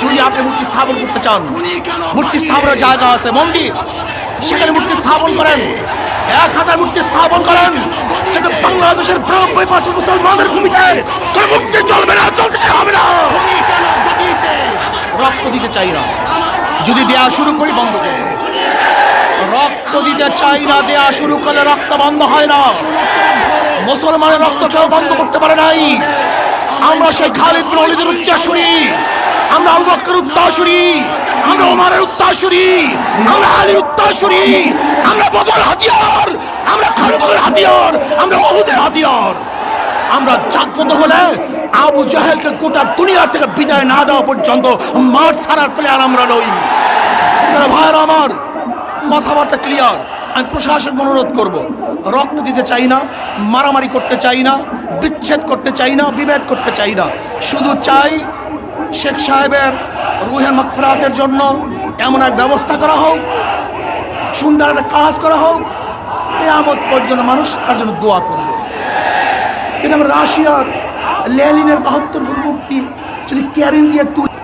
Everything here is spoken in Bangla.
যদি আপনি মূর্তি স্থাপন করতে চান। মূর্তি স্থাপনের জায়গা আছে মন্দির। সেখানে মূর্তি স্থাপন করেন। এক হাজার মূর্তি স্থাপন করেন। কিন্তু বাংলাদেশের বিরানব্বই পার্সেন্ট মুসলমানের ভূমিতে। কোনো মূর্তি চলবে না চলতে হবে না। রক্ত দিতে চাই না। যদি দেয়া শুরু করি বন্ধ করব রক্ত দিতে চাই না দেয়া শুরু করলে রক্ত বন্ধ হয় না। মুসলমানের রক্ত কেউ বন্ধ করতে পারে নাই। আমরা সেই খালিদ বিন ওয়ালিদের উত্তরসূরি আমরা আবু বকরের উত্তরসূরি আমরা ওমরের উত্তরসূরি আমরা আলীর উত্তরসূরি আমরা বদর হাতিয়ার। আমরা খানদের হাতিয়ার। আমরা ওহুদের হাতিয়ার। আমরা জাগ্রত হলে আবু জাহেলকে গোটা দুনিয়া থেকে বিদায় না দেওয়া পর্যন্ত মাঠ ছাড়ার প্লেয়ার আমরা নই। ভাইয়ের আমার, কথাবার্তা ক্লিয়ার আমি প্রশাসনকে অনুরোধ করব। রক্ত দিতে চাই না, মারামারি করতে চাই না। বিচ্ছেদ করতে চাই না, বিভেদ করতে চাই না। শুধু চাই শেখ সাহেবের রুহের মকফরাতের জন্য এমন এক ব্যবস্থা করা হোক, সুন্দর একটা কাজ করা হোক, কেয়ামত পর্যন্ত মানুষ তার জন্য দোয়া করবে। কিন্তু আমরা রাশিয়ার লেলিনের বাহাত্তর মূর্তি যদি ক্যারিন দিয়ে তুলে